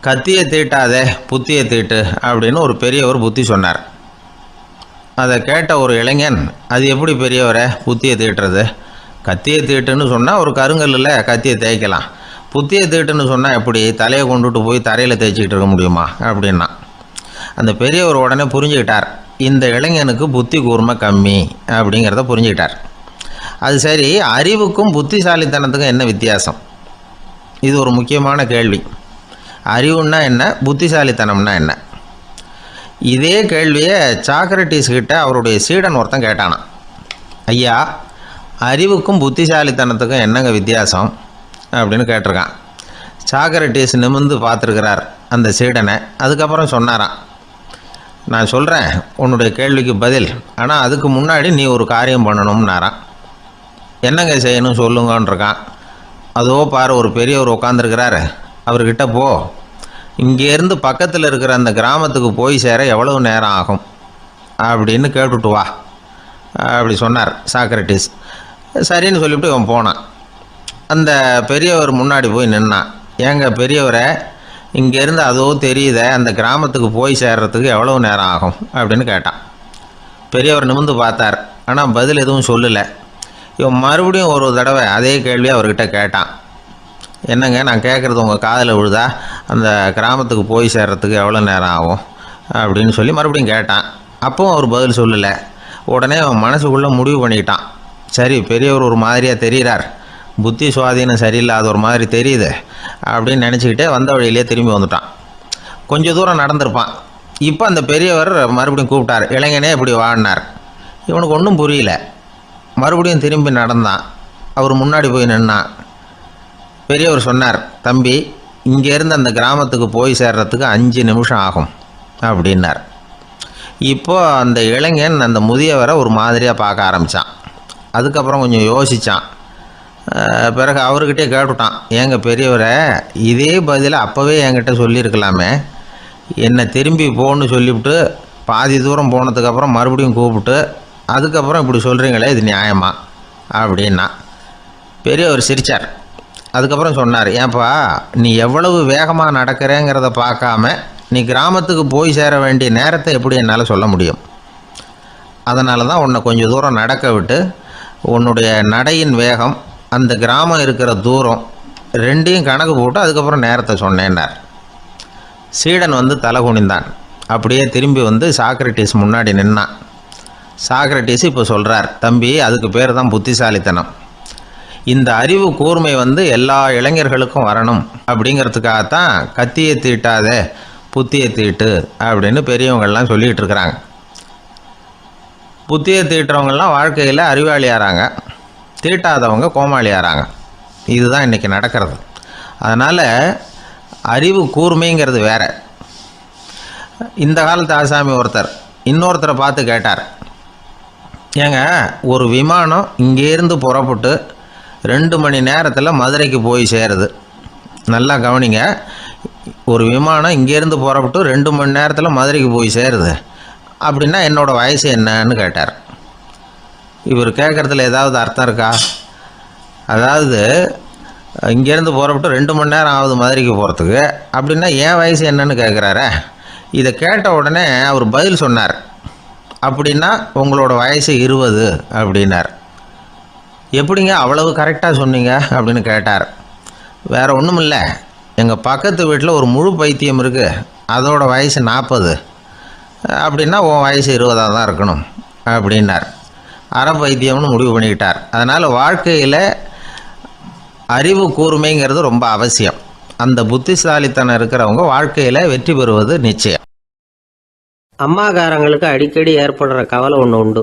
கத்தியை தீட்டாதே புத்தியை தீட்டு அப்படின்னு ஒரு பெரியவர் புத்தி சொன்னார். அதை கேட்ட ஒரு இளைஞன் அது எப்படி பெரியவரை புத்தியை தீட்டுறது? கத்தியை தீட்டுன்னு சொன்னால் ஒரு கருங்கல்லில் கத்தியை தேய்க்கலாம். புத்தியை தீட்டுன்னு சொன்னால் எப்படி தலையை கொண்டுட்டு போய் தரையில் தேய்ச்சிக்கிட்டு இருக்க முடியுமா? அப்படின்னா. அந்த பெரியவர் உடனே புரிஞ்சுக்கிட்டார். இந்த இளைஞனுக்கு புத்தி கூர்மை கம்மி அப்படிங்கிறத புரிஞ்சுக்கிட்டார். அது சரி அறிவுக்கும் புத்திசாலித்தனத்துக்கும் என்ன வித்தியாசம்? இது ஒரு முக்கியமான கேள்வி. அறிவுன்னா என்ன? புத்திசாலித்தனம்னா என்ன? இதே கேள்வியை சாக்ரட்டிஸ் கிட்ட அவருடைய சீடன் ஒருத்தன் கேட்டானான் ஐயா அறிவுக்கும் புத்திசாலித்தனத்துக்கும் என்னங்க வித்தியாசம்? அப்படின்னு கேட்டிருக்கான். சாக்ரட்டிஸ் நிமிர்ந்து பார்த்துருக்கிறார் அந்த சீடனை. அதுக்கப்புறம் சொன்னாராம் நான் சொல்கிறேன் உன்னுடைய கேள்விக்கு பதில். ஆனால் அதுக்கு முன்னாடி நீ ஒரு காரியம் பண்ணணும்னாரான் என்னங்க செய்யணும்? சொல்லுங்கன்றிருக்கான். அதோ பாரு ஒரு பெரியவர் உட்காந்துருக்கிறாரு அவர்கிட்ட போ. இங்கேருந்து பக்கத்தில் இருக்கிற அந்த கிராமத்துக்கு போய் சேர எவ்வளவு நேரம் ஆகும்? அப்படின்னு கேட்டுட்டு வா. அப்படி சொன்னார் சாக்ரட்டிஸ். சரின்னு சொல்லிவிட்டு இவன் போனான். அந்த பெரியவர் முன்னாடி போய் நின்னான். ஏங்க பெரியவரை இங்கேருந்து அதோ தெரியுதே அந்த கிராமத்துக்கு போய் சேர்றதுக்கு எவ்வளவு நேரம் ஆகும்? அப்படின்னு கேட்டான். பெரியவர் நிமிர்ந்து பார்த்தார். ஆனால் பதில் எதுவும் சொல்லலை. இவன் மறுபடியும் ஒரு தடவை அதே கேள்வி அவர்கிட்ட கேட்டான். என்னங்க நான் கேட்குறது உங்கள் காதில் விழுதா? அந்த கிராமத்துக்கு போய் சேர்கிறதுக்கு எவ்வளோ நேரம் ஆகும்? அப்படின்னு சொல்லி மறுபடியும் கேட்டான். அப்பவும் அவர் பதில் சொல்லலை. உடனே அவன் மனசுக்குள்ளே முடிவு பண்ணிக்கிட்டான் சரி பெரியவர் ஒரு மாதிரியாக தெரிகிறார் புத்தி சுவாதீனம் சரியில்லாத ஒரு மாதிரி தெரியுது அப்படின்னு நினச்சிக்கிட்டே வந்த வழியிலே திரும்பி வந்துட்டான். கொஞ்சம் தூரம் நடந்திருப்பான். இப்போ அந்த பெரியவர் மறுபடியும் கூப்பிட்டார். இளைஞனே இப்படி வாடினார் இவனுக்கு ஒன்றும் புரியல. மறுபடியும் திரும்பி நடந்தான். அவர் முன்னாடி போய் நின்னான். பெரியவர் சொன்னார் தம்பி இங்கேருந்து அந்த கிராமத்துக்கு போய் சேர்றதுக்கு அஞ்சு நிமிஷம் ஆகும் அப்படின்னார். இப்போது அந்த இளைஞன் அந்த முதியவரை ஒரு மாதிரியாக பார்க்க ஆரம்பித்தான் அதுக்கப்புறம் கொஞ்சம் யோசித்தான் பிறகு அவர்கிட்டே கேட்டுட்டான் ஏங்க பெரியவரை இதே பதில் அப்போவே என்கிட்ட சொல்லியிருக்கலாமே. என்னை திரும்பி போன்னு சொல்லிவிட்டு பாதி தூரம் போனதுக்கப்புறம் மறுபடியும் கூப்பிட்டு அதுக்கப்புறம் இப்படி சொல்கிறீங்களே இது நியாயமா? அப்படின்னா பெரியவர் சிரித்தார் அதுக்கப்புறம் சொன்னார் ஏன்பா நீ எவ்வளவு வேகமாக நடக்கிறேங்கிறத பார்க்காம நீ கிராமத்துக்கு போய் சேர வேண்டிய நேரத்தை எப்படி என்னால் சொல்ல முடியும்? அதனால தான் உன்னை கொஞ்சம் தூரம் நடக்க விட்டு உன்னுடைய நடையின் வேகம் அந்த கிராமம் இருக்கிற தூரம் ரெண்டையும் கணக்கு போட்டு அதுக்கப்புறம் நேரத்தை சொன்னேன்னார். சீடன் வந்து தலை குனிந்தான். அப்படியே திரும்பி வந்து சாக்ரட்டிஸ் முன்னாடி நின்னான். சாக்ரட்டிஸ் இப்போ சொல்கிறார் தம்பி அதுக்கு பேர் தான் புத்திசாலித்தனம். இந்த அறிவு கூர்மை வந்து எல்லா இளைஞர்களுக்கும் வரணும். அப்படிங்கிறதுக்காகத்தான் கத்தியை தீட்டாதே புத்தியை தீட்டு அப்படின்னு பெரியவங்கள்லாம் சொல்லிகிட்டு இருக்கிறாங்க புத்தியை தீட்டுறவங்கெல்லாம் வாழ்க்கையில் அறிவாளியாகிறாங்க தீட்டாதவங்க கோமாளியாகிறாங்க இதுதான் இன்றைக்கி நடக்கிறது. அதனால் அறிவு கூர்மைங்கிறது வேற. இந்த காலத்து ஆசாமி ஒருத்தர் இன்னொருத்தரை பார்த்து கேட்டார். ஏங்க ஒரு விமானம் இங்கேருந்து புறப்பட்டு ரெண்டு மணி நேரத்தில் மதுரைக்கு போய் சேருது. நல்லா கவனிங்க ஒரு விமானம் இங்கேருந்து புறப்பட்டு ரெண்டு மணி நேரத்தில் மதுரைக்கு போய் சேருது. அப்படின்னா என்னோடய வயசு என்னன்னு கேட்டார். இவர் கேட்குறதுல ஏதாவது அர்த்தம் இருக்கா? அதாவது இங்கேருந்து புறப்பட்டு ரெண்டு மணி நேரம் ஆகுது மதுரைக்கு போகிறதுக்கு அப்படின்னா என் வயசு என்னன்னு கேட்குறாரே? இதை கேட்ட உடனே அவர் பதில் சொன்னார். அப்படின்னா உங்களோட வயசு இருபது அப்படின்னார். எப்படிங்க அவ்வளவு கரெக்டாக சொன்னீங்க அப்படின்னு கேட்டார். வேறு ஒன்றும் இல்லை எங்கள் பக்கத்து வீட்டில் ஒரு முழு பைத்தியம் இருக்குது அதோட வயசு நாற்பது அப்படின்னா உன் வயசு இருபதாக தான் இருக்கணும் அப்படின்னார். அற பைத்தியம்னு முடிவு பண்ணிக்கிட்டார். அதனால் வாழ்க்கையில் அறிவு கூர்மைங்கிறது ரொம்ப அவசியம். அந்த புத்திசாலித்தனம் இருக்கிறவங்க வாழ்க்கையில் வெற்றி பெறுவது நிச்சயம். அம்மாக்காரங்களுக்கு அடிக்கடி ஏற்படுற கவலை ஒன்று உண்டு.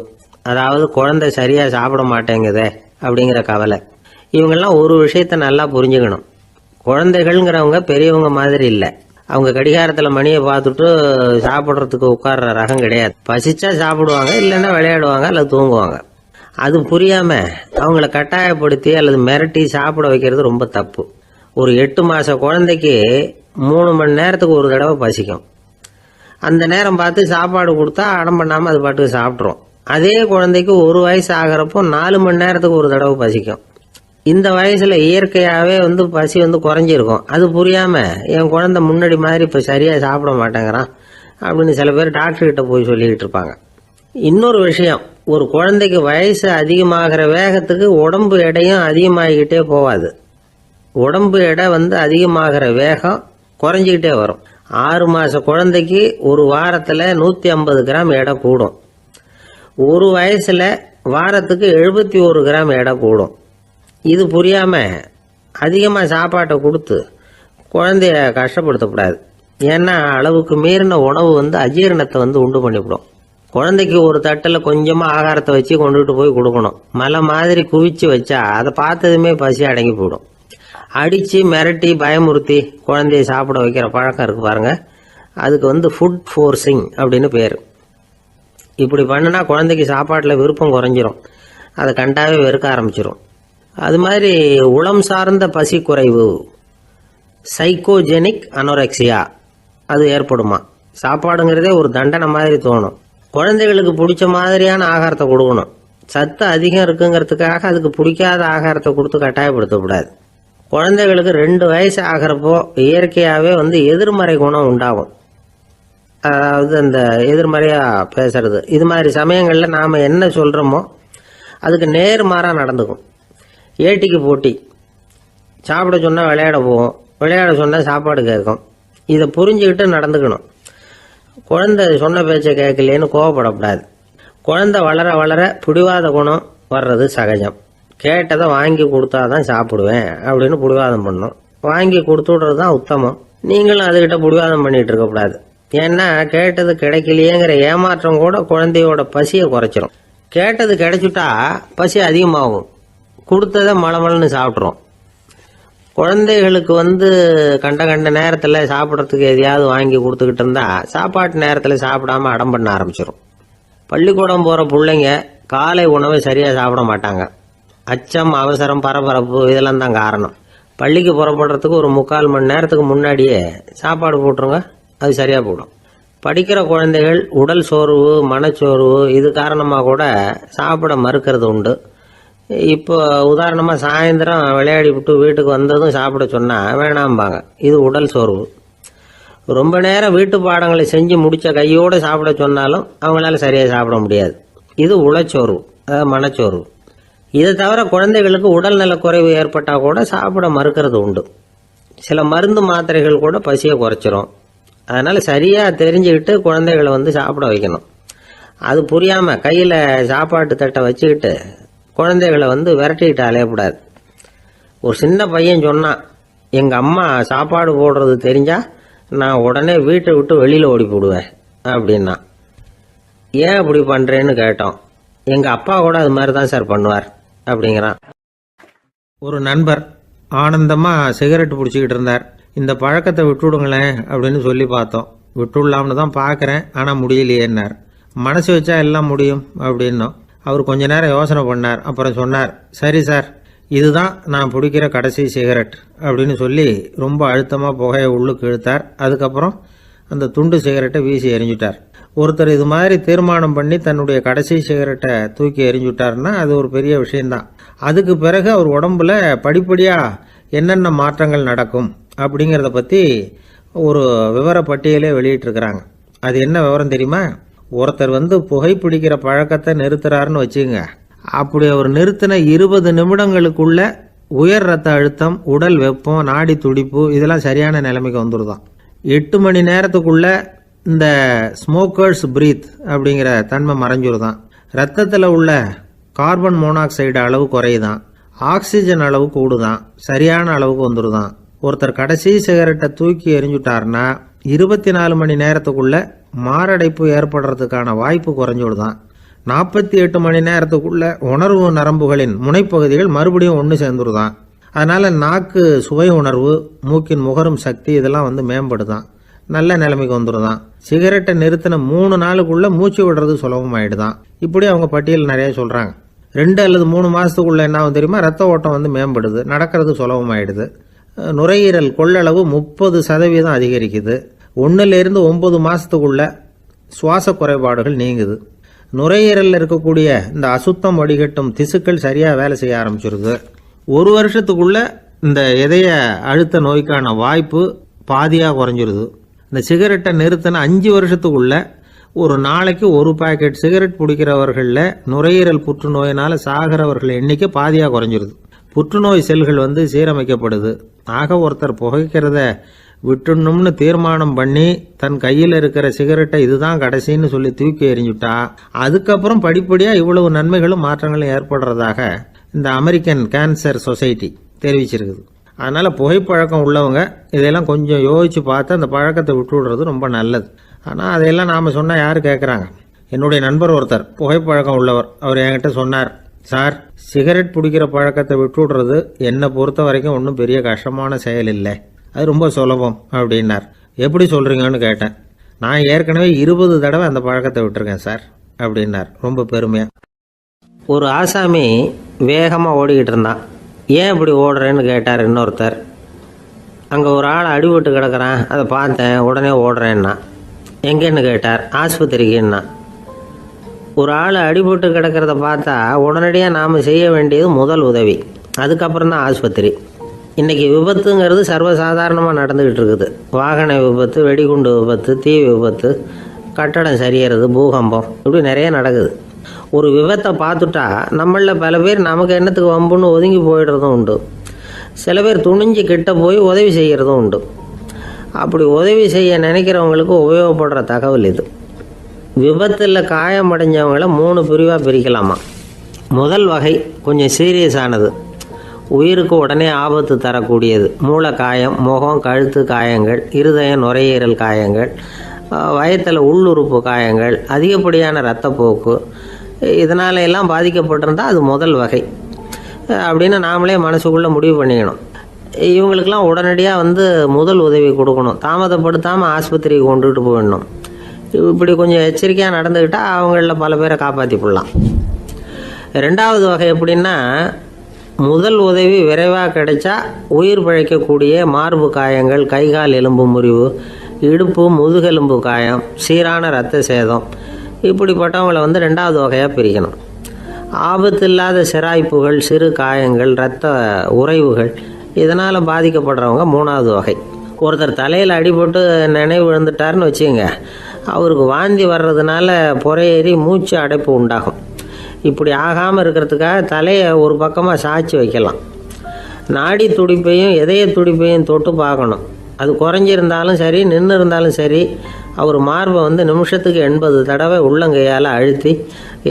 அதாவது குழந்தை சரியாக சாப்பிட மாட்டேங்குதே. அப்படிங்கிற கவலை. இவங்கெல்லாம் ஒரு விஷயத்த நல்லா புரிஞ்சுக்கணும். குழந்தைகள்ங்கிறவங்க பெரியவங்க மாதிரி இல்லை. அவங்க கடிகாரத்தில் மணியை பார்த்துட்டு சாப்பிட்றதுக்கு உட்கார்ற ரகம் கிடையாது. பசிச்சா சாப்பிடுவாங்க இல்லைன்னா விளையாடுவாங்க அல்லது தூங்குவாங்க. அது புரியாமல் அவங்கள கட்டாயப்படுத்தி அல்லது மிரட்டி சாப்பிட வைக்கிறது ரொம்ப தப்பு. ஒரு எட்டு மாத குழந்தைக்கு மூணு மணி நேரத்துக்கு ஒரு தடவை பசிக்கும். அந்த நேரம் பார்த்து சாப்பாடு கொடுத்தா அடம் பண்ணாமல் அது பாட்டுக்கு சாப்பிட்ரும் அதே குழந்தைக்கு ஒரு வயசு ஆகிறப்போ நாலு மணி நேரத்துக்கு ஒரு தடவை பசிக்கும். இந்த வயசில் இயற்கையாகவே வந்து பசி வந்து குறைஞ்சிருக்கும். அது புரியாமல் என் குழந்தை முன்னாடி மாதிரி இப்போ சரியாக சாப்பிட மாட்டேங்கிறான் அப்படின்னு சில பேர் டாக்டர்கிட்ட போய் சொல்லிக்கிட்டு இருப்பாங்க. இன்னொரு விஷயம் ஒரு குழந்தைக்கு வயசு அதிகமாகிற வேகத்துக்கு உடம்பு எடையும் அதிகமாகிக்கிட்டே போகாது. உடம்பு எடை வந்து அதிகமாகிற வேகம் குறைஞ்சிக்கிட்டே வரும். ஆறு மாத குழந்தைக்கு ஒரு வாரத்தில் நூற்றி ஐம்பது கிராம் எடை கூடும். ஒரு வயசில் வாரத்துக்கு எழுபத்தி ஒரு கிராம் எடை கூடும். இது புரியாமல் அதிகமாக சாப்பாட்டை கொடுத்து குழந்தைய கஷ்டப்படுத்தக்கூடாது. ஏன்னா அளவுக்கு மீறின உணவு வந்து அஜீரணத்தை வந்து உண்டு பண்ணிவிடும். குழந்தைக்கு ஒரு தட்டில் கொஞ்சமாக ஆகாரத்தை வச்சு கொண்டுகிட்டு போய் கொடுக்கணும். மலை மாதிரி குவிச்சு வச்சா அதை பார்த்ததுமே பசி அடங்கி போயிடும். அடித்து மிரட்டி பயமுறுத்தி குழந்தைய சாப்பிட வைக்கிற பழக்கம் இருக்குது பாருங்கள் அதுக்கு வந்து ஃபுட் ஃபோர்ஸிங் அப்படின்னு பேர். இப்படி பண்ணுனா குழந்தைக்கு சாப்பாட்டில் விருப்பம் குறைஞ்சிரும். அதை கண்டாவே வெறுக்க ஆரம்பிச்சிடும் அது மாதிரி உளம் சார்ந்த பசி குறைவு சைக்கோஜெனிக் அனோரெக்சியா அது ஏற்படுமா? சாப்பாடுங்கிறதே ஒரு தண்டனை மாதிரி தோணும். குழந்தைகளுக்கு பிடிச்ச மாதிரியான ஆகாரத்தை கொடுக்கணும். சத்து அதிகம் இருக்குங்கிறதுக்காக அதுக்கு பிடிக்காத ஆகாரத்தை கொடுத்து கட்டாயப்படுத்தக்கூடாது. குழந்தைகளுக்கு ரெண்டு வயசு ஆகிறப்போ இயற்கையாகவே வந்து எதிர்மறை குணம் உண்டாகும். அதாவது அந்த எதிர்மறையாக பேசுறது. இது மாதிரி சமயங்களில் நாம் என்ன சொல்கிறோமோ அதுக்கு நேர்மாறாக நடந்துக்கும். ஏட்டிக்கு போட்டி. சாப்பிட சொன்னால் விளையாட போவோம். விளையாட சொன்னால் சாப்பாடு கேட்கும். இதை புரிஞ்சுக்கிட்டு நடந்துக்கணும். குழந்தை சொன்ன பேச்சை கேட்கலேன்னு கோவப்படக்கூடாது. குழந்தை வளர வளர பிடிவாத குணம் வர்றது சகஜம். கேட்டதை வாங்கி கொடுத்தா தான் சாப்பிடுவேன் அப்படின்னு பிடிவாதம் பண்ணும். வாங்கி கொடுத்து விடுறது தான் உத்தமம். நீங்களும் அதுக்கிட்ட பிடிவாதம் பண்ணிகிட்டு இருக்கக்கூடாது. ஏன்னா கேட்டது கிடைக்கலையேங்கிற ஏமாற்றம் கூட குழந்தையோட பசியை குறைச்சிரும். கேட்டது கிடைச்சிட்டா பசி அதிகமாகும். கொடுத்ததை மலமலன்னு சாப்பிட்றோம். குழந்தைகளுக்கு வந்து கண்ட கண்ட நேரத்தில் சாப்பிட்றதுக்கு எதையாவது வாங்கி கொடுத்துக்கிட்டு இருந்தால் சாப்பாட்டு நேரத்தில் சாப்பிடாம அடம் பண்ண ஆரம்பிச்சிடும் பள்ளிக்கூடம் போகிற பிள்ளைங்க காலை உணவை சரியாக சாப்பிட மாட்டாங்க. அச்சம் அவசரம் பரபரப்பு இதெல்லாம் தான் காரணம். பள்ளிக்கு புறப்படுறதுக்கு ஒரு முக்கால் மணி நேரத்துக்கு முன்னாடியே சாப்பாடு போட்டுருங்க. அது சரியாக போடும். படிக்கிற குழந்தைகள் உடல் சோர்வு மனச்சோர்வு இது காரணமாக கூட சாப்பிட மறுக்கிறது உண்டு. இப்போ உதாரணமாக சாயந்தரம் விளையாடி விட்டு வீட்டுக்கு வந்ததும் சாப்பிட சொன்னால் வேணாம்பாங்க. இது உடல் சோர்வு. ரொம்ப நேரம் வீட்டு பாடங்களை செஞ்சு முடித்த கையோடு சாப்பிட சொன்னாலும் அவங்களால சரியாக சாப்பிட முடியாது. இது உளச்சோர்வு அதாவது மனச்சோர்வு. இதை தவிர குழந்தைகளுக்கு உடல் குறைவு ஏற்பட்டால் கூட சாப்பிட மறுக்கிறது உண்டு. சில மருந்து மாத்திரைகள் கூட பசியை குறைச்சிரும். அதனால் சரியாக தெரிஞ்சுக்கிட்டு குழந்தைகளை வந்து சாப்பிட வைக்கணும். அது புரியாமல் கையில் சாப்பாட்டு தட்டை வச்சுக்கிட்டு குழந்தைகளை வந்து விரட்டிக்கிட்டு அலையக்கூடாது. ஒரு சின்ன பையன் சொன்னான் எங்கள் அம்மா சாப்பாடு போடுறது தெரிஞ்சால் நான் உடனே வீட்டை விட்டு வெளியில் ஓடி போடுவேன் அப்படின்னா. ஏன் அப்படி பண்ணுறேன்னு கேட்டோம். எங்கள் அப்பா கூட அது மாதிரி தான் சார் பண்ணுவார் அப்படிங்கிறான். ஒரு நண்பர் ஆனந்தமாக சிகரெட் பிடிச்சிக்கிட்டு இருந்தார். இந்த பழக்கத்தை விட்டுவிடுங்களேன் அப்படின்னு சொல்லி பார்த்தோம். விட்டுடலாம்னு தான் பார்க்குறேன் ஆனால் முடியலையேன்னார். மனசு வச்சா எல்லாம் முடியும் அப்படின்னோம். அவர் கொஞ்ச நேரம் யோசனை பண்ணார். அப்புறம் சொன்னார் சரி சார் இதுதான் நான் பிடிக்கிற கடைசி சிகரெட் அப்படின்னு சொல்லி ரொம்ப அழுத்தமாக புகையை உள்ளுக்கு இழுத்தார். அதுக்கப்புறம் அந்த துண்டு சிகரெட்டை வீசி எரிஞ்சுட்டார் ஒருத்தர் இது மாதிரி தீர்மானம் பண்ணி தன்னுடைய கடைசி சிகரெட்டை தூக்கி எரிஞ்சுட்டார்னா அது ஒரு பெரிய விஷயந்தான் அதுக்கு பிறகு அவர் உடம்புல படிப்படியாக என்னென்ன மாற்றங்கள் நடக்கும்? அப்படிங்கிறத பற்றி ஒரு விவரப்பட்டியலே வெளியிட்டிருக்கிறாங்க. அது என்ன விவரம் தெரியுமா? ஒருத்தர் வந்து புகைப்பிடிக்கிற பழக்கத்தை நிறுத்துறாருன்னு வச்சுங்க அப்படி அவர் நிறுத்தின இருபது நிமிடங்களுக்குள்ள உயர் ரத்த அழுத்தம் உடல் வெப்பம் நாடி துடிப்பு இதெல்லாம் சரியான நிலைமைக்கு வந்துடுதான் எட்டு மணி நேரத்துக்குள்ள இந்த ஸ்மோக்கர்ஸ் பிரீத் அப்படிங்கிற தன்மை மறைஞ்சிருதான். ரத்தத்தில் உள்ள கார்பன் மோனாக்சைடு அளவு குறையுதான். ஆக்சிஜன் அளவு கூடுதான். சரியான அளவுக்கு வந்துடுதான் ஒருத்தர் கடைசி சிகரெட்டை தூக்கி எரிஞ்சுட்டார்னா இருபத்தி நாலு மணி நேரத்துக்குள்ள மாரடைப்பு ஏற்படுறதுக்கான வாய்ப்பு குறைஞ்சுடுதான். நாற்பத்தி எட்டு மணி நேரத்துக்குள்ள உணர்வு நரம்புகளின் முனைப்பகுதிகள் மறுபடியும் ஒன்று சேர்ந்துருதான் அதனால நாக்கு சுவை உணர்வு மூக்கின் முகரும் சக்தி இதெல்லாம் வந்து மேம்படுதான். நல்ல நிலைமைக்கு வந்துடுதான். சிகரெட்டை நிறுத்தின மூணு நாளுக்குள்ள மூச்சு விடுறது சுலபமாயிடுதான் இப்படி அவங்க பட்டியல் நிறைய சொல்றாங்க. ரெண்டு அல்லது மூணு மாசத்துக்குள்ள என்ன தெரியுமா? ரத்த ஓட்டம் வந்து மேம்படுது நடக்கிறது சுலபமாயிடுது. நுரையீரல் கொள்ளளவு முப்பது சதவீதம் அதிகரிக்குது. ஒன்றுலேருந்து ஒம்பது மாதத்துக்குள்ளே சுவாச குறைபாடுகள் நீங்குது. நுரையீரலில் இருக்கக்கூடிய இந்த அசுத்தம் வடிகட்டும் திசுக்கள் சரியாக வேலை செய்ய ஆரம்பிச்சிருது. ஒரு வருஷத்துக்குள்ள இந்த இதய அழுத்த நோய்க்கான வாய்ப்பு பாதியாக குறைஞ்சிருது. இந்த சிகரெட்டை நிறுத்தின அஞ்சு வருஷத்துக்குள்ள ஒரு நாளைக்கு ஒரு பாக்கெட் சிகரெட் பிடிக்கிறவர்களில் நுரையீரல் புற்றுநோயினால் சாகிறவர்கள் எண்ணிக்கை பாதியாக குறைஞ்சிருது. புற்றுநோய் செல்கள் வந்து சீரமைக்கப்படுது. ஆக ஒருத்தர் புகைக்கிறத விட்டுணும்னு தீர்மானம் பண்ணி தன் கையில் இருக்கிற சிகரெட்டை இதுதான் கடைசின்னு சொல்லி தூக்கி எறிஞ்சுட்டா அதுக்கப்புறம் படிப்படியாக இவ்வளவு நன்மைகளும் மாற்றங்களும் ஏற்படுறதாக இந்த அமெரிக்கன் கேன்சர் சொசைட்டி தெரிவிச்சிருக்குது. அதனால் புகைப்பழக்கம் உள்ளவங்க இதையெல்லாம் கொஞ்சம் யோசித்து பார்த்து அந்த பழக்கத்தை விட்டு விடுறது ரொம்ப நல்லது. ஆனால் அதையெல்லாம் நாம் சொன்னால் யார் கேட்குறாங்க என்னுடைய நண்பர் ஒருத்தர் புகைப்பழக்கம் உள்ளவர். அவர் என்கிட்ட சொன்னார் சார் சிகரெட் பிடிக்கிற பழக்கத்தை விட்டுடுறது என்னை பொறுத்த வரைக்கும் ஒன்றும் பெரிய கஷ்டமான செயல் இல்லை. அது ரொம்ப சுலபம் அப்படின்னார். எப்படி சொல்கிறீங்கன்னு கேட்டேன். நான் ஏற்கனவே இருபது தடவை அந்த பழக்கத்தை விட்டுருக்கேன் சார் அப்படின்னார். ரொம்ப பெருமையாக ஒரு ஆசாமி வேகமாக ஓடிக்கிட்டு இருந்தான். ஏன் இப்படி ஓடுறேன்னு கேட்டார் இன்னொருத்தர். அங்கே ஒரு ஆள் அடிபட்டு கிடக்குறான். அதை பார்த்தேன் உடனே ஓடுறேன்னா. எங்கேன்னு கேட்டார் ஆஸ்பத்திரிக்குன்னா ஒரு ஆள் அடிபட்டு கிடக்கிறத பார்த்தா உடனடியாக நாம் செய்ய வேண்டியது முதல் உதவி. அதுக்கப்புறம் தான் ஆஸ்பத்திரி. இன்றைக்கி விபத்துங்கிறது சர்வசாதாரணமாக நடந்துக்கிட்டு இருக்குது. வாகன விபத்து வெடிகுண்டு விபத்து தீ விபத்து கட்டடம் சரியறது பூகம்பம் இப்படி நிறைய நடக்குது. ஒரு விபத்தை பார்த்துட்டா நம்மளில் பல பேர் நமக்கு என்னத்துக்கு வம்புன்னு ஒதுங்கி போயிடுறதும் உண்டு. சில பேர் துணிஞ்சு கிட்ட போய் உதவி செய்கிறதும் உண்டு. அப்படி உதவி செய்ய நினைக்கிறவங்களுக்கு உபயோகப்படுற தகவல் இது. விபத்தில் காயமடைஞ்சவங்கள மூணு பிரிவாக பிரிக்கலாமா? முதல் வகை கொஞ்சம் சீரியஸானது உயிருக்கு உடனே ஆபத்து தரக்கூடியது. மூளை காயம் முகம் கழுத்து காயங்கள் இருதயம் நுரையீரல் காயங்கள் வயத்தில் உள்ளுறுப்பு காயங்கள் அதிகப்படியான இரத்தப்போக்கு இதனால எல்லாம் பாதிக்கப்பட்டிருந்தால் அது முதல் வகை. அப்படின்னு நாமளே மனசுக்குள்ளே முடிவு பண்ணிக்கணும். இவங்களுக்கெல்லாம் உடனடியாக வந்து முதல் உதவி கொடுக்கணும். தாமதப்படுத்தாமல் ஆஸ்பத்திரிக்கு கொண்டுகிட்டு போயிடணும். இப்படி கொஞ்சம் எச்சரிக்கையாக நடந்துக்கிட்டால் அவங்களில் பல பேரை காப்பாற்றி போடலாம் ரெண்டாவது வகை எப்படின்னா முதல் உதவி விரைவாக கிடைச்சா உயிர் பிழைக்கக்கூடிய மார்பு காயங்கள் கைகால் எலும்பு முறிவு இடுப்பு முதுகெலும்பு காயம் சீரான இரத்த சேதம். இப்படிப்பட்டவங்களை வந்து ரெண்டாவது வகையாக பிரிக்கணும். ஆபத்தில்லாத சிராய்ப்புகள் சிறு காயங்கள் இரத்த உறைவுகள் இதனால் பாதிக்கப்படுறவங்க மூணாவது வகை. ஒருத்தர் தலையில் அடிபட்டு நினைவு விழுந்துட்டாருன்னு வச்சுங்க அவருக்கு வாந்தி வர்றதுனால புறையேறி மூச்சு அடைப்பு உண்டாகும். இப்படி ஆகாமல் இருக்கிறதுக்காக தலையை ஒரு பக்கமாக சாய்ச்சி வைக்கலாம். நாடி துடிப்பையும் இதய துடிப்பையும் தொட்டு பார்க்கணும். அது குறைஞ்சிருந்தாலும் சரி நின்று இருந்தாலும் சரி அவர் மார்பை வந்து நிமிஷத்துக்கு எண்பது தடவை உள்ளங்கையால் அழுத்தி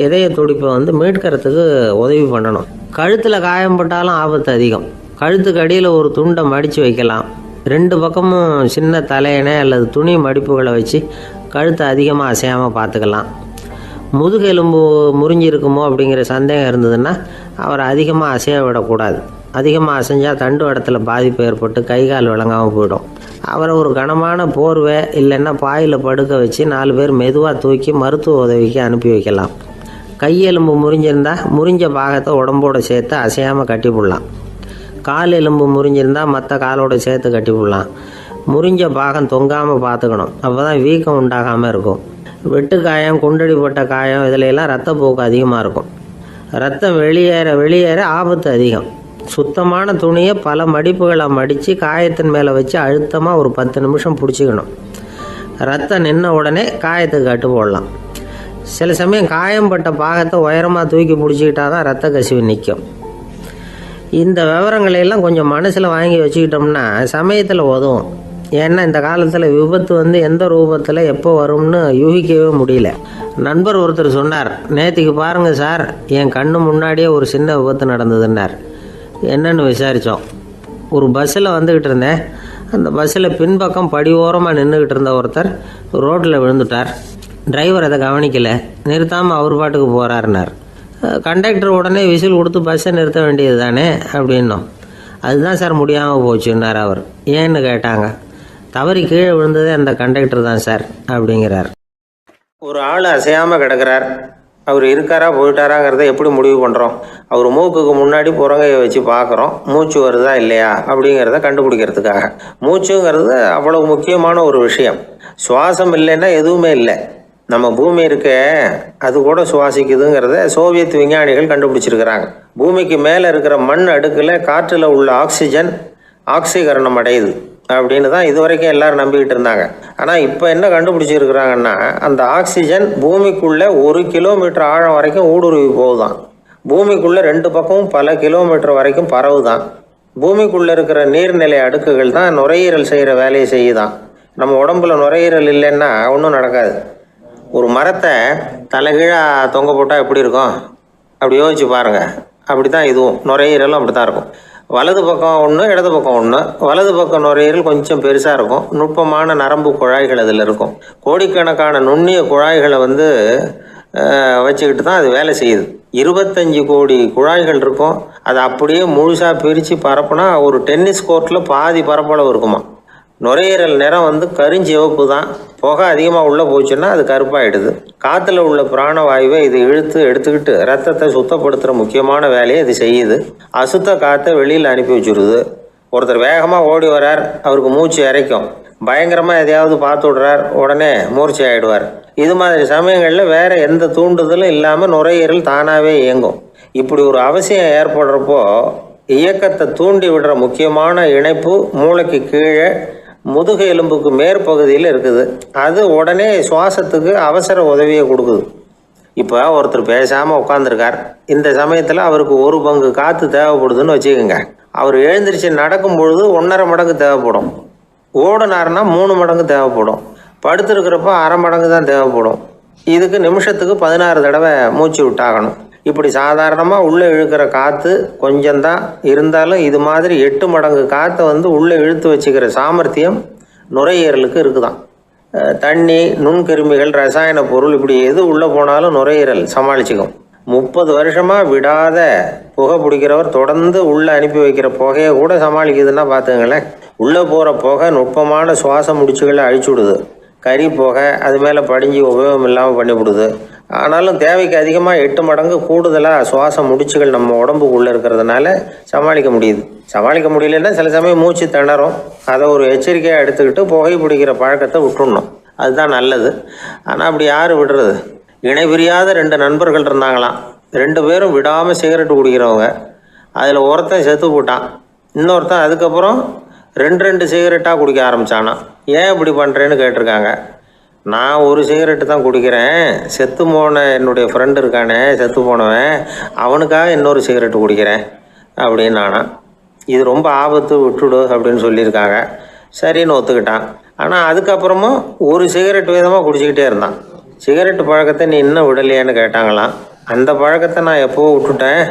இதய துடிப்பை வந்து மீட்கிறதுக்கு உதவி பண்ணணும். கழுத்தில் காயம்பட்டாலும் ஆபத்து அதிகம். கழுத்துக்கு அடியில் ஒரு துண்டை மடித்து வைக்கலாம். ரெண்டு பக்கமும் சின்ன தலையணை அல்லது துணி மடிப்புகளை வச்சு கழுத்தை அதிகமாக அசையாமல் பார்த்துக்கலாம். முதுகெலும்பு முறிஞ்சிருக்குமோ அப்படிங்கிற சந்தேகம் இருந்ததுன்னா அவரை அதிகமாக அசைய விடக்கூடாது. அதிகமாக அசைஞ்சால் தண்டு இடத்துல பாதிப்பு ஏற்பட்டு கை கால் விளங்காமல் போயிடும். அவரை ஒரு கனமான போர்வை இல்லைன்னா பாயில் படுக்க வச்சு நாலு பேர் மெதுவாக தூக்கி மருத்துவ உதவிக்கு அனுப்பி வைக்கலாம். கையெலும்பு முறிஞ்சிருந்தால் முறிஞ்ச பாகத்தை உடம்போட சேர்த்து அசையாமல் கட்டி போடலாம் கால் எலும்பு முறிஞ்சிருந்தால் மற்ற காலோட சேர்த்து கட்டி போடலாம் முறிஞ்ச பாகம் தொங்காமல் பார்த்துக்கணும். அப்போ தான் வீக்கம் உண்டாகாமல் இருக்கும். வெட்டு காயம் குண்டடிப்பட்ட காயம் இதிலெல்லாம் ரத்தப்போக்கு அதிகமாக இருக்கும். ரத்தம் வெளியேற வெளியேற ஆபத்து அதிகம். சுத்தமான துணியை பல மடிப்புகளை மடித்து காயத்தின் மேலே வச்சு அழுத்தமாக ஒரு பத்து நிமிஷம் பிடிச்சிக்கணும். ரத்தம் நின்ன உடனே காயத்துக்கு கட்டு போடலாம். சில சமயம் காயம்பட்ட பாகத்தை உயரமாக தூக்கி பிடிச்சிக்கிட்டா தான் ரத்த கசிவு நிற்கும். இந்த விவரங்களையெல்லாம் கொஞ்சம் மனசில் வாங்கி வச்சுக்கிட்டோம்னா சமயத்தில் உதவும். ஏன்னா இந்த காலத்தில் விபத்து வந்து எந்த ரூபத்தில் எப்போ வரும்னு யூகிக்கவே முடியல. நண்பர் ஒருத்தர் சொன்னார் நேற்றுக்கு பாருங்கள் சார் என் கண்ணு முன்னாடியே ஒரு சின்ன விபத்து நடந்ததுன்னார். என்னன்னு விசாரித்தோம் ஒரு பஸ்ஸில் வந்துக்கிட்டு இருந்தேன். அந்த பஸ்ஸில் பின்பக்கம் படி ஓரமாக நின்றுக்கிட்டு இருந்த ஒருத்தர் ரோட்டில் விழுந்துட்டார். டிரைவர் அதை கவனிக்கலை. நிறுத்தாமல் அவர் பாட்டுக்கு போகிறாருனார் கண்டக்டர் உடனே விசில் கொடுத்து பஸ்ஸை நிறுத்த வேண்டியது தானே அப்படின்னோம். அதுதான் சார் முடியாமல் போச்சுன்னார் அவர். ஏன்னு கேட்டாங்க? தவறி கீழே விழுந்ததே அந்த கண்டக்டர் தான் சார் அப்படிங்கிறார். ஒரு ஆள் அசையாமல் கிடக்கிறார். அவர் இருக்காரா போயிட்டாராங்கிறத எப்படி முடிவு பண்ணுறோம் அவர் மூக்குக்கு முன்னாடி புறங்கையை வச்சு பார்க்குறோம். மூச்சு வருதா இல்லையா அப்படிங்கிறத கண்டுபிடிக்கிறதுக்காக. மூச்சுங்கிறது அவ்வளவு முக்கியமான ஒரு விஷயம். சுவாசம் இல்லைன்னா எதுவுமே இல்லை. நம்ம பூமி இருக்கே அது கூட சுவாசிக்குதுங்கிறத சோவியத் விஞ்ஞானிகள் கண்டுபிடிச்சிருக்கிறாங்க. பூமிக்கு மேலே இருக்கிற மண் அடுக்கில் காற்றில் உள்ள ஆக்சிஜன் ஆக்சிகரணம் அடையுது. அப்படின்னு தான் இதுவரைக்கும் எல்லாரும் நம்பிக்கிட்டு இருந்தாங்க. ஆனால் இப்போ என்ன கண்டுபிடிச்சிருக்கிறாங்கன்னா அந்த ஆக்சிஜன் பூமிக்குள்ளே ஒரு கிலோமீட்டர் ஆழம் வரைக்கும் ஊடுருவி போகுதான். பூமிக்குள்ளே ரெண்டு பக்கமும் பல கிலோமீட்டர் வரைக்கும் பரவுதான். பூமிக்குள்ளே இருக்கிற நீர்நிலை அடுக்குகள் தான் நுரையீரல் செய்கிற வேலையை செய்யுதான். நம்ம உடம்புல நுரையீரல் இல்லைன்னா ஒன்றும் நடக்காது. ஒரு மரத்தை தலைகீழாக தொங்க போட்டால் எப்படி இருக்கும்? அப்படி யோசிச்சு பாருங்கள் அப்படி தான் இதுவும். நுரையீரலும் அப்படி தான் இருக்கும். வலது பக்கம் ஒன்று இடது பக்கம் ஒன்று வலது பக்கம் நுரையீரல் கொஞ்சம் பெருசாக இருக்கும். நுட்பமான நரம்பு குழாய்கள் அதில் இருக்கும். கோடிக்கணக்கான நுண்ணிய குழாய்களை வந்து வச்சுக்கிட்டு தான் அது வேலை செய்யுது. இருபத்தஞ்சி கோடி குழாய்கள் இருக்கும். அதை அப்படியே முழுசாக பிரித்து பரப்புனா ஒரு டென்னிஸ் கோர்ட்டில் பாதி பரப்பளவு இருக்குமா நுரையீரல் நிறம் வந்து கருஞ்சிவப்பு தான். புகை அதிகமாக உள்ளே போச்சுன்னா அது கருப்பாயிடுது. காற்றுல உள்ள பிராணவாயுவை இது இழுத்து எடுத்துக்கிட்டு ரத்தத்தை சுத்தப்படுத்துகிற முக்கியமான வேலையை இது செய்யுது. அசுத்த காற்றை வெளியில் அனுப்பி வச்சுருது. ஒருத்தர் வேகமாக ஓடி வரார் அவருக்கு மூச்சு இறைக்கும் பயங்கரமாக எதையாவது பார்த்து விடுறார். உடனே மூர்ச்சி ஆகிடுவார் இது மாதிரி சமயங்களில் வேறு எந்த தூண்டுதலும் இல்லாமல் நுரையீரல் தானாகவே இயங்கும். இப்படி ஒரு அவசியம் ஏற்படுறப்போ இயக்கத்தை தூண்டி விடுற முக்கியமான இணைப்பு மூளைக்கு கீழே முதுகு எலும்புக்கு மேற்பகுதியில் இருக்குது. அது உடனே சுவாசத்துக்கு அவசர உதவியை கொடுக்குது. இப்போ ஒருத்தர் பேசாமல் உட்காந்துருக்கார் இந்த சமயத்தில் அவருக்கு ஒரு பங்கு காற்று தேவைப்படுதுன்னு வச்சுக்கோங்க. அவர் எழுந்திரிச்சு நடக்கும் பொழுது ஒன்றரை மடங்கு தேவைப்படும். ஓடினாருன்னா மூணு மடங்கு தேவைப்படும். படுத்திருக்கிறப்ப அரை மடங்கு தான் தேவைப்படும். இதுக்கு நிமிஷத்துக்கு பதினாறு தடவை மூச்சு விட்டாகணும். இப்படி சாதாரணமாக உள்ளே இழுக்கிற காற்று கொஞ்சம்தான் இருந்தாலும் இது மாதிரி எட்டு மடங்கு காற்றை வந்து உள்ளே இழுத்து வச்சுக்கிற சாமர்த்தியம் நுரையீரலுக்கு இருக்குதாம் தண்ணி நுண்கிருமிகள் ரசாயன பொருள் இப்படி எது உள்ளே போனாலும் நுரையீரல் சமாளிச்சுக்கும். முப்பது வருஷமாக விடாத புகை பிடிக்கிறவர் தொடர்ந்து உள்ளே அனுப்பி வைக்கிற புகையை கூட சமாளிக்குதுன்னா பார்த்துங்களேன். உள்ளே போகிற புகை நுட்பமான சுவாச முடிச்சுகளை அழிச்சு விடுது கறி புகை அது மேலே படிஞ்சு உபயோகம் இல்லாமல் பண்ணிவிடுது. ஆனாலும் தேவைக்கு அதிகமாக எட்டு மடங்கு கூடுதலாக சுவாச முடிச்சுகள் நம்ம உடம்புக்குள்ளே இருக்கிறதுனால சமாளிக்க முடியுது. சமாளிக்க முடியலன்னா சில சமயம் மூச்சு திணறும். அதை ஒரு எச்சரிக்கையாக எடுத்துக்கிட்டு புகை பிடிக்கிற பழக்கத்தை விட்டுடணும் அதுதான் நல்லது. ஆனால் அப்படி யார் விடுறது? இணை பிரியாத ரெண்டு நண்பர்கள் இருந்தாங்களாம். ரெண்டு பேரும் விடாமல் சிகரெட் குடிக்கிறவங்க. அதில் ஒருத்தன் செத்து போட்டான். இன்னொருத்தன் அதுக்கப்புறம் ரெண்டு ரெண்டு சிகரெட்டாக குடிக்க ஆரம்பித்தானா ஏன் இப்படி பண்ணுறேன்னு கேட்டிருக்காங்க. நான் ஒரு சிகரெட்டு தான் குடிக்கிறேன். செத்து போன என்னுடைய ஃப்ரெண்டு இருக்கானே செத்து போனவன் அவனுக்காக இன்னொரு சிகரெட்டு குடிக்கிறேன் அப்படின்னு நானா. இது ரொம்ப ஆபத்து விட்டுடு அப்படின்னு சொல்லியிருக்காங்க. சரின்னு ஒத்துக்கிட்டான். ஆனால் அதுக்கப்புறமும் ஒரு சிகரெட் விதமாக குடிச்சிக்கிட்டே இருந்தான். சிகரெட் பழக்கத்தை நீ இன்னும் விடலையான்னு கேட்டாங்களாம். அந்த பழக்கத்தை நான் எப்போவோ விட்டுட்டேன்.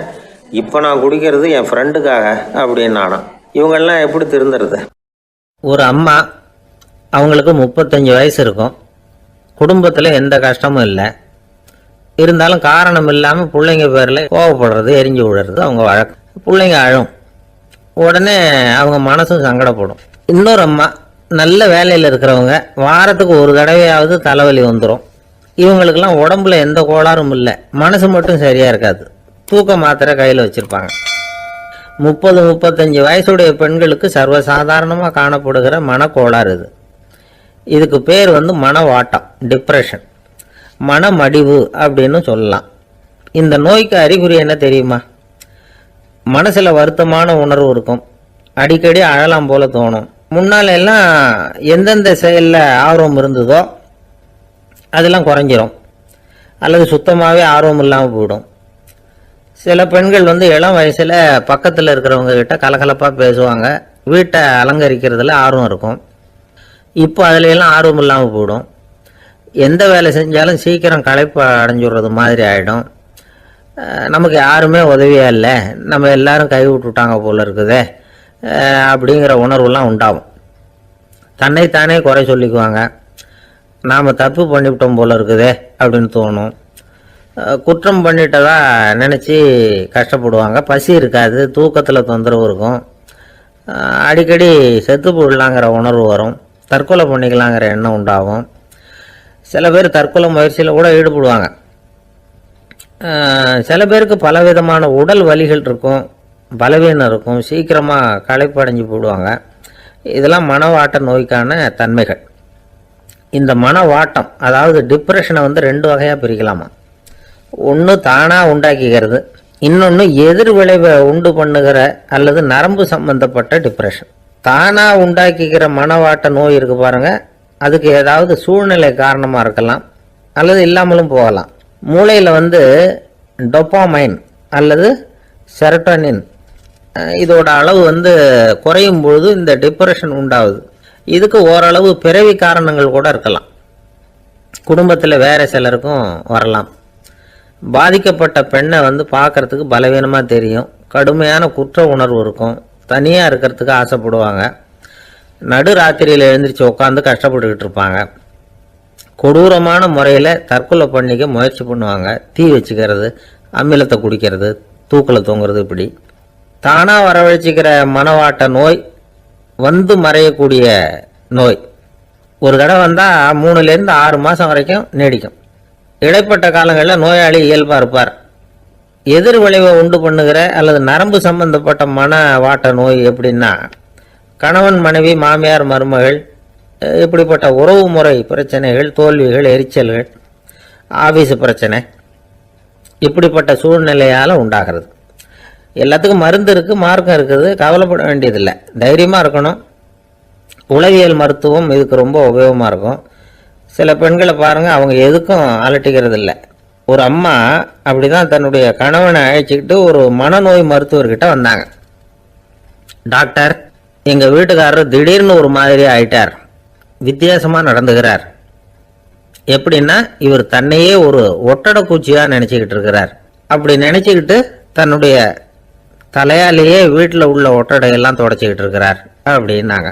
இப்போ நான் குடிக்கிறது என் ஃப்ரெண்டுக்காக அப்படின்னு நானா. இவங்கெல்லாம் எப்படி திருந்துறது? ஒரு அம்மா அவங்களுக்கு முப்பத்தஞ்சு வயசு இருக்கும். குடும்பத்தில் எந்த கஷ்டமும் இல்லை. இருந்தாலும் காரணம் இல்லாமல் பிள்ளைங்க பேரில் கோவப்படுறது எரிஞ்சு விடுறது அவங்க வழக்கம். பிள்ளைங்க அழும். உடனே அவங்க மனசும் சங்கடப்படும். இன்னொரு அம்மா நல்ல வேலையில் இருக்கிறவங்க வாரத்துக்கு ஒரு தடவையாவது தலைவலி வந்துடும் இவங்களுக்கெல்லாம் உடம்புல எந்த கோளாறும் இல்லை. மனசு மட்டும் சரியாக இருக்காது. தூக்க மாத்திரை கையில் வச்சுருப்பாங்க. முப்பது முப்பத்தஞ்சு வயசுடைய பெண்களுக்கு சர்வசாதாரணமாக காணப்படுகிற மனக்கோளாறு இது. இதுக்கு பேர் வந்து மனவாட்டம் டிப்ரெஷன் மனமடிவு அப்படின்னு சொல்லலாம். இந்த நோய்க்கு அறிகுறி என்ன தெரியுமா? மனசில் வருத்தமான உணர்வு இருக்கும். அடிக்கடி அழலாம் போல தோணும். முன்னால் எல்லாம் எந்தெந்த செயலில் ஆர்வம் இருந்ததோ அதெல்லாம் குறைஞ்சிரும். அல்லது சுத்தமாகவே ஆர்வம் இல்லாமல் போயிடும். சில பெண்கள் வந்து இளம் வயசில் பக்கத்தில் இருக்கிறவங்க கிட்ட கலகலப்பாக பேசுவாங்க. வீட்டை அலங்கரிக்கிறதுல ஆர்வம் இருக்கும். இப்போ அதுல எல்லாம் ஆர்வம் இல்லாமல் போயிடும். எந்த வேலை செஞ்சாலும் சீக்கிரம் களைப்பு அடைஞ்சிடுறது மாதிரி ஆகிடும் நமக்கு யாருமே உதவியாக இல்லை. நம்ம எல்லாரும் கை விட்டுட்டாங்க போல் இருக்குதே. அப்படிங்கிற உணர்வுலாம் உண்டாகும். தன்னைத்தானே குறை சொல்லிக்குவாங்க. நாம் தப்பு பண்ணிவிட்டோம் போல் இருக்குதே அப்படின்னு தோணும். குற்றம் பண்ணிட்டதா நினச்சி கஷ்டப்படுவாங்க. பசி இருக்காது. தூக்கத்தில் தொந்தரவு இருக்கும். அடிக்கடி செத்து போடலாங்கிற உணர்வு வரும். தற்கொலை பண்ணிக்கலாங்கிற எண்ணம் உண்டாகும். சில பேர் தற்கொலை முயற்சியில் கூட ஈடுபடுவாங்க. சில பேருக்கு பலவிதமான உடல் வலிகள் இருக்கும் பலவீனம் இருக்கும் சீக்கிரமாக களைப்படைஞ்சு போடுவாங்க. இதெல்லாம் மனவாட்ட நோய்க்கான தன்மைகள். இந்த மனவாட்டம் அதாவது டிப்ரெஷனை வந்து ரெண்டு வகையாக பிரிக்கலாமா? ஒன்று தானாக உண்டாக்கிக்கிறது இன்னொன்று எதிர் விளைவை உண்டு பண்ணுகிற அல்லது நரம்பு சம்பந்தப்பட்ட டிப்ரெஷன் தானாக உண்டாக்கிக்கிற மனவாட்ட நோய் இருக்குது பாருங்கள் அதுக்கு ஏதாவது சூழ்நிலை காரணமாக இருக்கலாம். அல்லது இல்லாமலும் போகலாம். மூளையில் வந்து டொப்பாமைன் அல்லது செரட்டோனின் இதோட அளவு வந்து குறையும் பொழுது இந்த டிப்ரெஷன் உண்டாகுது. இதுக்கு ஓரளவு பிறவி காரணங்கள் கூட இருக்கலாம். குடும்பத்தில் வேறு சிலருக்கும் வரலாம். பாதிக்கப்பட்ட பெண்ணை வந்து பார்க்கறதுக்கு பலவீனமாக தெரியும். கடுமையான குற்ற உணர்வு இருக்கும். தனியாக இருக்கிறதுக்கு ஆசைப்படுவாங்க. நடு ராத்திரியில் எழுந்திரிச்சு உட்காந்து கஷ்டப்பட்டுக்கிட்டு இருப்பாங்க. கொடூரமான முறையில் தற்கொலை பண்ணிக்க முயற்சி பண்ணுவாங்க. தீ வச்சுக்கிறது அமிலத்தை குடிக்கிறது தூக்கில் தூங்குறது இப்படி. தானாக வரவழைச்சிக்கிற மனவாட்ட நோய் வந்து மறையக்கூடிய நோய். ஒரு தடவை வந்தால் மூணுலேருந்து ஆறு மாதம் வரைக்கும் நீடிக்கும். இடைப்பட்ட காலங்களில் நோயாளி இயல்பாக இருப்பார். எதிர் விளைவை உண்டு பண்ணுகிற அல்லது நரம்பு சம்பந்தப்பட்ட மன வாட்ட நோய் எப்படின்னா கணவன் மனைவி மாமியார் மருமகள் இப்படிப்பட்ட உறவு முறை பிரச்சனைகள் தோல்விகள் எரிச்சல்கள் ஆபீஸ் பிரச்சனை இப்படிப்பட்ட சூழ்நிலையால் உண்டாகிறது. எல்லாத்துக்கும் மருந்து இருக்குது மார்க்கம் இருக்குது கவலைப்பட வேண்டியதில்லை. தைரியமாக இருக்கணும். உளவியல் மருத்துவம் இதுக்கு ரொம்ப உபயோகமாக இருக்கும். சில பெண்களை பாருங்கள் அவங்க எதுக்கும் அலட்டிக்கிறது இல்லை ஒரு அம்மா அப்படி தான் தன்னுடைய கணவனை அழைச்சிக்கிட்டு ஒரு மனநோய் மருத்துவர்கிட்ட வந்தாங்க. டாக்டர் எங்கள் வீட்டுக்காரர் திடீர்னு ஒரு மாதிரி ஆயிட்டார். வித்தியாசமாக நடந்துகிறார். எப்படின்னா இவர் தன்னையே ஒரு ஒட்டடை பூச்சியாக நினச்சிக்கிட்டு இருக்கிறார். அப்படி நினச்சிக்கிட்டு தன்னுடைய தலையாலேயே வீட்டில் உள்ள ஒட்டடையெல்லாம் தொடச்சிக்கிட்டு இருக்கிறார் அப்படின்னாங்க.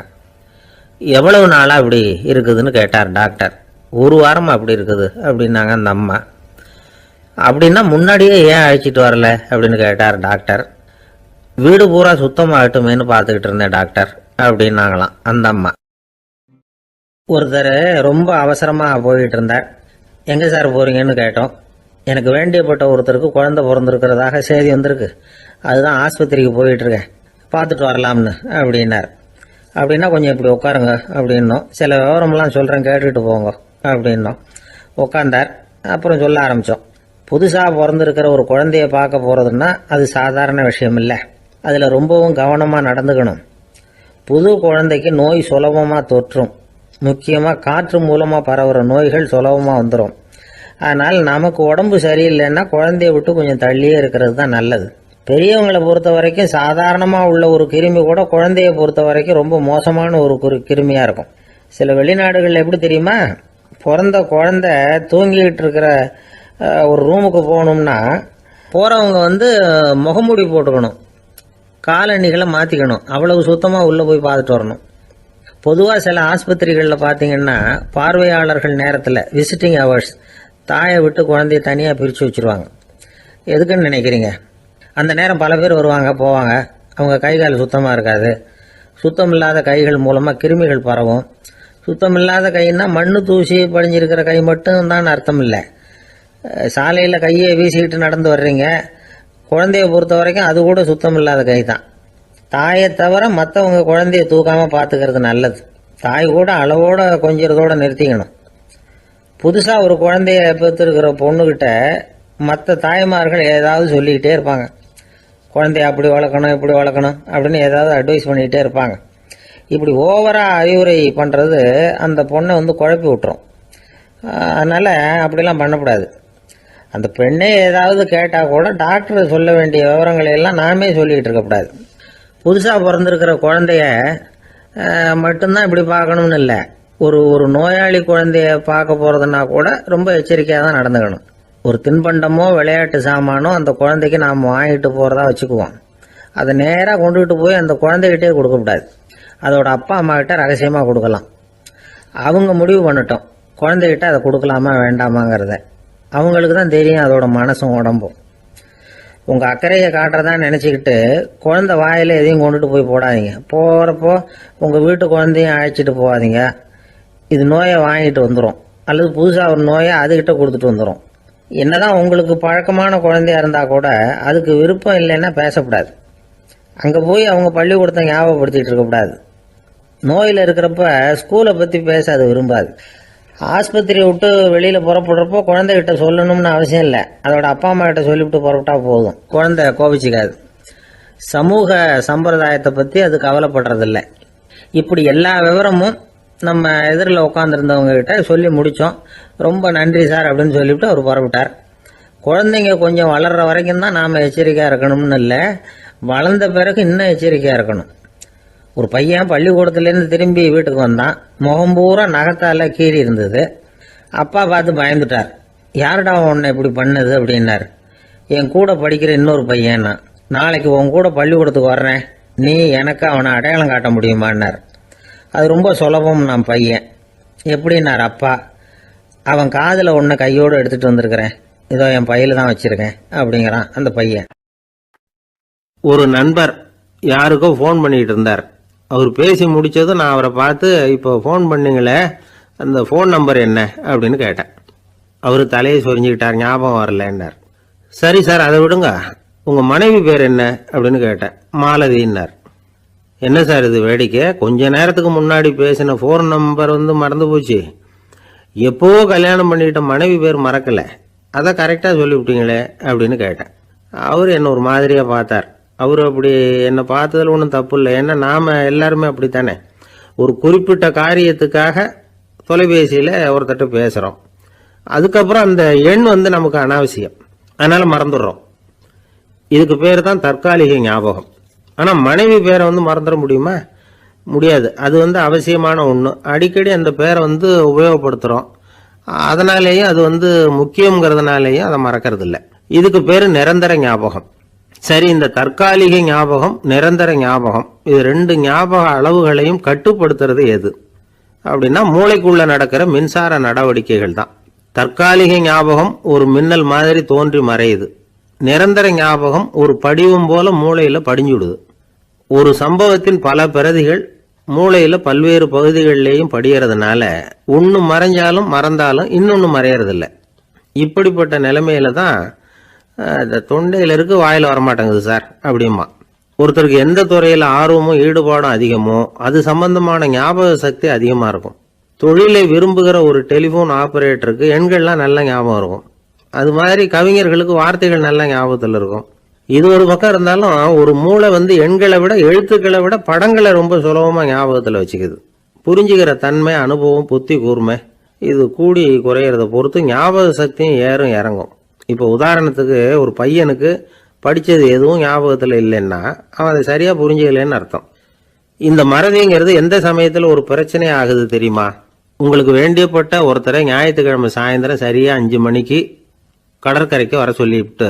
எவ்வளவு நாளாக அப்படி இருக்குதுன்னு கேட்டார் டாக்டர். ஒரு வாரம் அப்படி இருக்குது அப்படின்னாங்க அந்த அம்மா. அப்படின்னா முன்னாடியே ஏன் அழைச்சிட்டு வரல அப்படின்னு கேட்டார் டாக்டர். வீடு பூரா சுத்தமாகட்டுமேனு பார்த்துக்கிட்டு இருந்தேன் டாக்டர் அப்படின்னாங்களாம் அந்த அம்மா. ஒருத்தர் ரொம்ப அவசரமாக போயிட்டு இருந்தார். எங்கே சார் போகிறீங்கன்னு கேட்டோம். எனக்கு வேண்டியப்பட்ட ஒருத்தருக்கு குழந்தை பிறந்திருக்கிறதாக செய்தி வந்திருக்கு. அதுதான் ஆஸ்பத்திரிக்கு போயிட்டுருக்கேன் பார்த்துட்டு வரலாம்னு அப்படின்னார். அப்படின்னா கொஞ்சம் இப்படி உட்காருங்க அப்படின்னோம். சில விவரம்லாம் சொல்கிறேன் கேட்டுட்டு போங்க அப்படின்னோம். உட்காந்தார் அப்புறம் சொல்ல ஆரம்பித்தோம் புதுசாக பிறந்திருக்கிற ஒரு குழந்தைய பார்க்க போகிறதுன்னா அது சாதாரண விஷயம் இல்லை அதில் ரொம்பவும் கவனமாக நடந்துக்கணும். புது குழந்தைக்கு நோய் சுலபமாக தொற்றும். முக்கியமாக காற்று மூலமாக பரவுற நோய்கள் சுலபமாக வந்துடும் அதனால் நமக்கு உடம்பு சரியில்லைன்னா குழந்தைய விட்டு கொஞ்சம் தள்ளியே இருக்கிறது தான் நல்லது. பெரியவங்களை பொறுத்த வரைக்கும் சாதாரணமாக உள்ள ஒரு கிருமி கூட குழந்தைய பொறுத்த வரைக்கும் ரொம்ப மோசமான ஒரு கிருமியாக இருக்கும். சில வெளிநாடுகளில் எப்படி தெரியுமா? பிறந்த குழந்தை தூங்கிக்கிட்டு இருக்கிற ஒரு ரூமுக்கு போகணும்னா போகிறவங்க வந்து முகமூடி போட்டுக்கணும். காலணிகளை மாற்றிக்கணும் அவ்வளவு சுத்தமாக உள்ளே போய் பார்த்துட்டு வரணும். பொதுவாக சில ஆஸ்பத்திரிகளில் பார்த்தீங்கன்னா பார்வையாளர்கள் நேரத்தில் விசிட்டிங் ஹவர்ஸ் தாயை விட்டு குழந்தைய தனியாக பிரித்து வச்சுருவாங்க. எதுக்குன்னு நினைக்கிறீங்க? அந்த நேரம் பல பேர் வருவாங்க போவாங்க. அவங்க கை கால் சுத்தமாக இருக்காது. சுத்தம் இல்லாத கைகள் மூலமாக கிருமிகள் பரவும். சுத்தம் இல்லாத கைன்னா மண்ணு தூசி படிஞ்சிருக்கிற கை மட்டும் தான் அர்த்தம் இல்லை. சாலையில் கையை வீசிக்கிட்டு நடந்து வர்றீங்க. குழந்தைய பொறுத்த வரைக்கும் அது கூட சுத்தம் இல்லாத கை தான். தாயை தவிர மற்றவங்க குழந்தைய தூக்காமல் பார்த்துக்கிறது நல்லது. தாய் கூட அளவோட கொஞ்சிறதோட நிறுத்திக்கணும். புதுசாக ஒரு குழந்தைய பெற்றுருக்கிற பொண்ணுக்கிட்ட மற்ற தாய்மார்கள் ஏதாவது சொல்லிக்கிட்டே இருப்பாங்க. குழந்தைய அப்படி வளர்க்கணும் இப்படி வளர்க்கணும் அப்படின்னு ஏதாவது அட்வைஸ் பண்ணிக்கிட்டே இருப்பாங்க. இப்படி ஓவராக அறிவுரை பண்ணுறது அந்த பொண்ணை வந்து குழப்பி விட்டுரும். அதனால் அப்படிலாம் பண்ணக்கூடாது. அந்த பெண்ணே ஏதாவது கேட்டால் கூட டாக்டர் சொல்ல வேண்டிய விவரங்களை எல்லாம் நாமே சொல்லிக்கிட்டு இருக்கக்கூடாது புதுசாக பிறந்திருக்கிற குழந்தைய மட்டும்தான் இப்படி பார்க்கணும்னு இல்லை. ஒரு ஒரு நோயாளி குழந்தைய பார்க்க போகிறதுனா கூட ரொம்ப எச்சரிக்கையாக தான் நடந்துக்கணும். ஒரு தின்பண்டமோ விளையாட்டு சாமானோ அந்த குழந்தைக்கு நாம் வாங்கிட்டு போகிறதா வச்சுக்குவோம். அதை நேராக கொண்டுகிட்டு போய் அந்த குழந்தைகிட்டே கொடுக்கக்கூடாது அதோட அப்பா அம்மாக்கிட்ட ரகசியமாக கொடுக்கலாம். அவங்க முடிவு பண்ணட்டும். குழந்தைகிட்ட அதை கொடுக்கலாமா வேண்டாமாங்கிறத. அவங்களுக்கு தான் தெரியும் அதோட மனசும் உடம்பும். உங்கள் அக்கறையை காட்டுறதா நினச்சிக்கிட்டு குழந்த வாயில் எதையும் கொண்டுட்டு போய் போடாதீங்க. போகிறப்போ உங்கள் வீட்டு குழந்தையும் அழைச்சிட்டு போகாதீங்க. இது நோயை வாங்கிட்டு வந்துடும் அல்லது புதுசாக ஒரு நோயை அதுக்கிட்ட கொடுத்துட்டு வந்துடும் என்னதான் உங்களுக்கு பழக்கமான குழந்தையா இருந்தால் கூட அதுக்கு விருப்பம் இல்லைன்னா பேசக்கூடாது. அங்கே போய் அவங்க பள்ளிக்கூடத்தை ஞாபகப்படுத்திகிட்டு இருக்கக்கூடாது. நோயில் இருக்கிறப்ப ஸ்கூலை பற்றி பேச அது விரும்பாது. ஆஸ்பத்திரி விட்டு வெளியில் புறப்படுறப்போ குழந்தைகிட்ட சொல்லணும்னு அவசியம் இல்லை. அதோட அப்பா அம்மா கிட்ட சொல்லிவிட்டு புறப்பட்டா போதும். குழந்தை கோபிச்சிக்காது. சமூக சம்பிரதாயத்தை பற்றி அது கவலைப்படுறதில்ல. இப்படி எல்லா விவரமும் நம்ம எதிரில் உட்காந்துருந்தவங்க கிட்ட சொல்லி முடித்தோம் ரொம்ப நன்றி சார் அப்படின்னு சொல்லிவிட்டு அவர் புறப்பட்டார். குழந்தைங்க கொஞ்சம் வளர்கிற வரைக்கும் தான் நாம் எச்சரிக்கையாக இருக்கணும்னு இல்லை. வளர்ந்த பிறகு இன்னும் எச்சரிக்கையாக இருக்கணும். ஒரு பையன் பள்ளிக்கூடத்துலேருந்து திரும்பி வீட்டுக்கு வந்தான். முகம் பூரா நகத்தால் கீறி இருந்தது. அப்பா பார்த்து பயந்துட்டார். யாருடா உன்னை இப்படி பண்ணது? அப்படின்னார். என் கூட படிக்கிற இன்னொரு பையன். நான் நாளைக்கு உன் கூட பள்ளிக்கூடத்துக்கு வர்றேன். நீ எனக்கு அவனை அடையாளம் காட்ட முடியுமான்னார். அது ரொம்ப சுலபம் நான் பையன். எப்படின்னார் அப்பா? அவன் காதில் ஒன்று கையோடு எடுத்துகிட்டு வந்திருக்கிறேன். இதோ என் பையில் தான் வச்சுருக்கேன் அப்படிங்கிறான் அந்த பையன். ஒரு நண்பர் யாருக்கோ ஃபோன் பண்ணிகிட்டு இருந்தார். அவர் பேசி முடித்ததும் நான் அவரை பார்த்து இப்போ ஃபோன் பண்ணுங்களே அந்த ஃபோன் நம்பர் என்ன? அப்படின்னு கேட்டேன். அவர் தலையை சொரிஞ்சுக்கிட்டார் ஞாபகம் வரலன்னார். சரி சார் அதை விடுங்க. உங்கள் மனைவி பேர் என்ன? அப்படின்னு கேட்டேன். மாலதின்னார். என்ன சார் இது வேடிக்கை? கொஞ்ச நேரத்துக்கு முன்னாடி பேசின ஃபோன் நம்பர் வந்து மறந்து போச்சு. எப்போவோ கல்யாணம் பண்ணிக்கிட்ட மனைவி பேர் மறக்கலை. அதை கரெக்டாக சொல்லிவிட்டீங்களே அப்படின்னு கேட்டேன். அவர் என்ன ஒரு மாதிரியாக பார்த்தார். அவர் அப்படி என்னை பார்த்ததில் ஒன்றும் தப்பு இல்லை. ஏன்னா நாம் எல்லாருமே அப்படித்தானே? ஒரு குறிப்பிட்ட காரியத்துக்காக தொலைபேசியில் ஒருத்தட்ட பேசுகிறோம் அதுக்கப்புறம் அந்த எண் வந்து நமக்கு அனாவசியம். அதனால் மறந்துடுறோம். இதுக்கு பேர் தான் தற்காலிக ஞாபகம். ஆனால் மனைவி பேரை வந்து மறந்துட முடியுமா? முடியாது. அது வந்து அவசியமான ஒன்று அடிக்கடி அந்த பேரை வந்து உபயோகப்படுத்துகிறோம் அதனாலேயும் அது வந்து முக்கியங்கிறதுனாலேயும் அதை மறக்கிறது இல்லை இதுக்கு பேர் நிரந்தர ஞாபகம். சரி இந்த தற்காலிக ஞாபகம் நிரந்தர ஞாபகம் இது ரெண்டு ஞாபக அளவுகளையும் கட்டுப்படுத்துறது எது? அப்படின்னா மூளைக்குள்ள நடக்கிற மின்சார நடவடிக்கைகள் தான். தற்காலிக ஞாபகம் ஒரு மின்னல் மாதிரி தோன்றி மறையுது. நிரந்தர ஞாபகம் ஒரு படிவம் போல மூளையில படிஞ்சுடுது. ஒரு சம்பவத்தின் பல பிரதிகள் மூளையில பல்வேறு பகுதிகளிலேயும் படிகிறதுனால ஒன்று மறைஞ்சாலும் மறந்தாலும் இன்னொன்று மறையறதில்ல. இப்படிப்பட்ட நிலைமையில தான் இந்த தொண்டையில் இருக்கு வாயில் வரமாட்டேங்குது சார் அப்படிமா ஒருத்தருக்கு எந்த துறையில் ஆர்வமும் ஈடுபாடும் அதிகமோ அது சம்பந்தமான ஞாபக சக்தி அதிகமாக இருக்கும். தொழிலை விரும்புகிற ஒரு டெலிஃபோன் ஆப்ரேட்டருக்கு எண்கள்லாம் நல்ல ஞாபகம் இருக்கும். அது மாதிரி கவிஞர்களுக்கு வார்த்தைகள் நல்ல ஞாபகத்தில் இருக்கும். இது ஒரு பக்கம் இருந்தாலும் ஒரு மூளை வந்து எண்களை விட எழுத்துக்களை விட படங்களை ரொம்ப சுலபமாக ஞாபகத்தில் வச்சுக்குது. புரிஞ்சுக்கிற தன்மை அனுபவம் புத்தி கூர்மை இது கூடி குறையிறத பொறுத்து ஞாபக சக்தியும் ஏறும் இறங்கும். இப்போ உதாரணத்துக்கு ஒரு பையனுக்கு படித்தது எதுவும் ஞாபகத்தில் இல்லைன்னா அவன் அதை சரியாக புரிஞ்சுக்கலைன்னு அர்த்தம். இந்த மறதிங்கிறது எந்த சமயத்தில் ஒரு பிரச்சனை ஆகுது தெரியுமா? உங்களுக்கு வேண்டியப்பட்ட ஒருத்தரை ஞாயிற்றுக்கிழமை சாயந்தரம் சரியாக அஞ்சு மணிக்கு கடற்கரைக்கு வர சொல்லிவிட்டு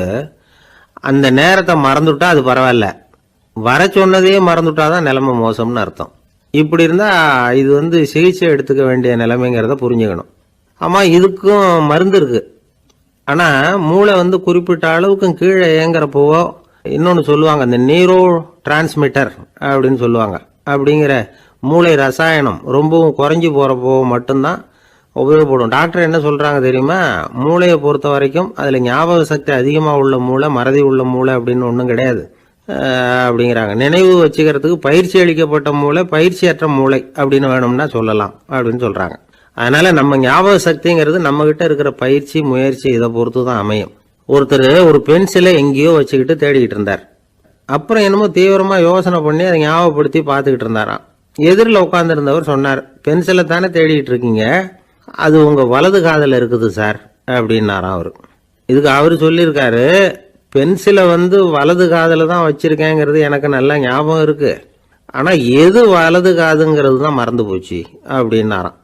அந்த நேரத்தை மறந்துவிட்டா அது பரவாயில்ல. வர சொன்னதையே மறந்துவிட்டா தான் நிலைமை மோசம்னு அர்த்தம். இப்படி இருந்தால் இது வந்து சிகிச்சை எடுத்துக்க வேண்டிய நிலைமைங்கிறத புரிஞ்சுக்கணும். ஆமாம் இதுக்கும் மருந்து இருக்குது ஆனால் மூளை வந்து குறிப்பிட்ட அளவுக்கும் கீழே இயங்குறப்போவோ இன்னொன்று சொல்லுவாங்க இந்த நீரோ டிரான்ஸ்மிட்டர் அப்படின்னு சொல்லுவாங்க. அப்படிங்கிற மூளை ரசாயனம் ரொம்பவும் குறைஞ்சி போகிறப்போ மட்டும்தான் உபயோகப்படும். டாக்டர் என்ன சொல்கிறாங்க தெரியுமா? மூளையை பொறுத்த வரைக்கும் அதில் ஞாபக சக்தி அதிகமாக உள்ள மூளை மறதி உள்ள மூளை அப்படின்னு ஒன்றும் கிடையாது. அப்படிங்கிறாங்க. நினைவு வச்சுக்கிறதுக்கு பயிற்சி அளிக்கப்பட்ட மூளை பயிற்சியற்ற மூளை அப்படின்னு வேணும்னா சொல்லலாம் அப்படின்னு சொல்கிறாங்க அதனால நம்ம ஞாபக சக்திங்கிறது நம்ம கிட்ட இருக்கிற பயிற்சி முயற்சி இதை பொறுத்து தான் அமையும். ஒருத்தர் ஒரு பென்சிலை எங்கேயோ வச்சுக்கிட்டு தேடிக்கிட்டு இருந்தார். அப்புறம் என்னமோ தீவிரமாக யோசனை பண்ணி அதை ஞாபகப்படுத்தி பார்த்துக்கிட்டு இருந்தாராம். எதிரில் உட்காந்துருந்தவர் சொன்னார் பென்சிலை தானே தேடிக்கிட்டு இருக்கீங்க? அது உங்கள் வலது காதில் இருக்குது சார் அப்படின்னாராம் அவர். இதுக்கு அவர் சொல்லியிருக்காரு பென்சிலை வந்து வலது காதில் தான் வச்சுருக்கேங்கிறது எனக்கு நல்லா ஞாபகம் இருக்குது ஆனால் எது வலது காதுங்கிறது தான் மறந்து போச்சு அப்படின்னாராம்.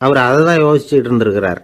அவர் அதை தான் யோசிச்சுட்டு இருந்திருக்கிறார்.